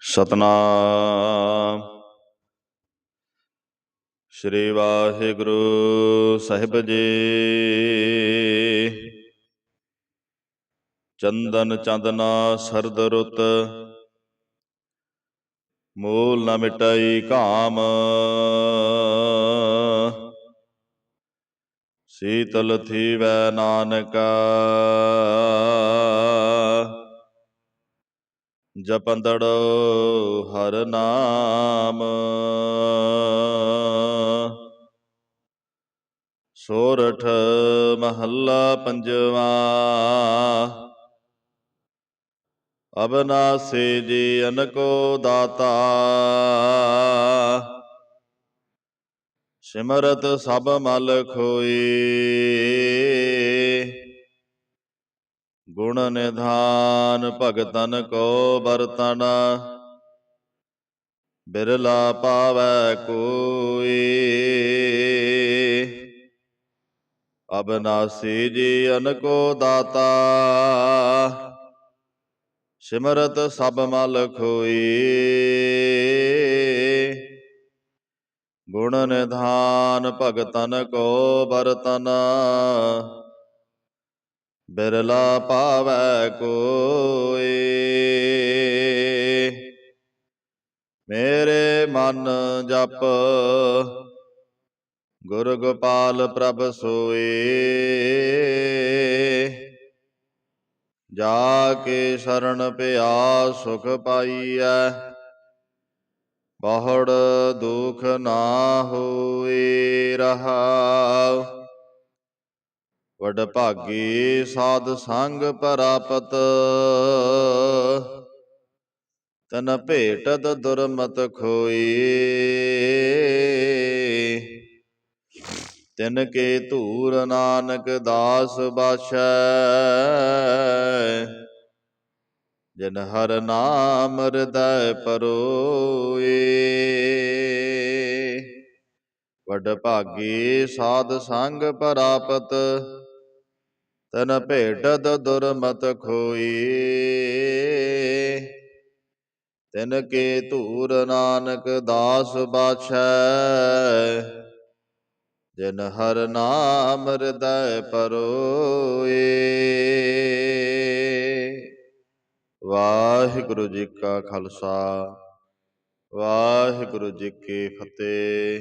ਸਤਨਾਮ। ਸ੍ਰੀ ਵਾਹਿਗੁਰੂ ਸਾਹਿਬ ਜੀ। ਚੰਦਨ ਚੰਦਨਾ ਸਰਦ ਰੁੱਤ। ਮੂਲ ਨ ਮਿਟਾਈ ਕਾਮ ਸੀਤਲ ਥੀਵੈ ਨਾਨਕਾ। ਜਪੰਦੜ ਹਰ ਨਾਮ। ਸੋਰਠ ਮਹੱਲਾ ਪੰਜਵਾ। ਅਬਨਾਸੀ ਜੀ ਅਨਕੋ ਦਾਤਾ। ਸਿਮਰਤ ਸਭ ਮਲ ਖੋਈ। ਗੁਣ ਨਿਧਾਨ ਭਗਤਨ ਕੋ ਬਰਤਨ ਬਿਰਲਾ ਪਾਵੈ ਕੋਈ। ਅਬਨਾਸੀ ਜੀ ਅਨਕੋ ਦਾਤਾ। ਸਿਮਰਤ ਸਭ ਮਲ ਖੋਈ। ਗੁਣ ਨਿਧਾਨ ਭਗਤਨ ਕੋ ਬਰਤਨ ਬਿਰਲਾ ਪਾਵੈ ਕੋਏ। ਮੇਰੇ ਮਨ ਜਪ ਗੁਰ ਗੋਪਾਲ ਪ੍ਰਭ ਸੋਏ। ਜਾ ਕੇ ਸ਼ਰਨ ਪਿਆ ਸੁਖ ਪਾਈਐ, ਬਹੁੜ ਦੁਖ ਨਾ ਹੋਏ ਰਹਾਉ। ਵਡ ਭਾਗੀ ਸਾਧ ਸੰਗ ਪ੍ਰਾਪਤ। ਤਨ ਭੇਟਤ ਦੁਰਮਤ ਖੋਈ। ਤਿਨ ਕੇ ਧੂਰ ਨਾਨਕ ਦਾਸ ਬਾਸ਼ੈ ਜਿਨ ਹਰ ਨਾਮ ਹਿਰਦੈ ਪਰੋਏ। ਵਡ ਭਾਗੀ ਸਾਧ ਸੰਗ ਪ੍ਰਾਪਤ। ਤਨ ਭੇਟਤ ਦੁਰਮਤ ਖੋਈ। ਤਿਨ ਕੇ ਧੂਰ ਨਾਨਕ ਦਾਸ ਬਾਛੈ। ਜਿਨ ਹਰ ਨਾਮ ਹਿਰਦੈ ਪਰੋਏ। ਵਾਹਿਗੁਰੂ ਜੀ ਕਾ ਖਾਲਸਾ। ਵਾਹਿਗੁਰੂ ਜੀ ਕੀ ਫਤਿਹ।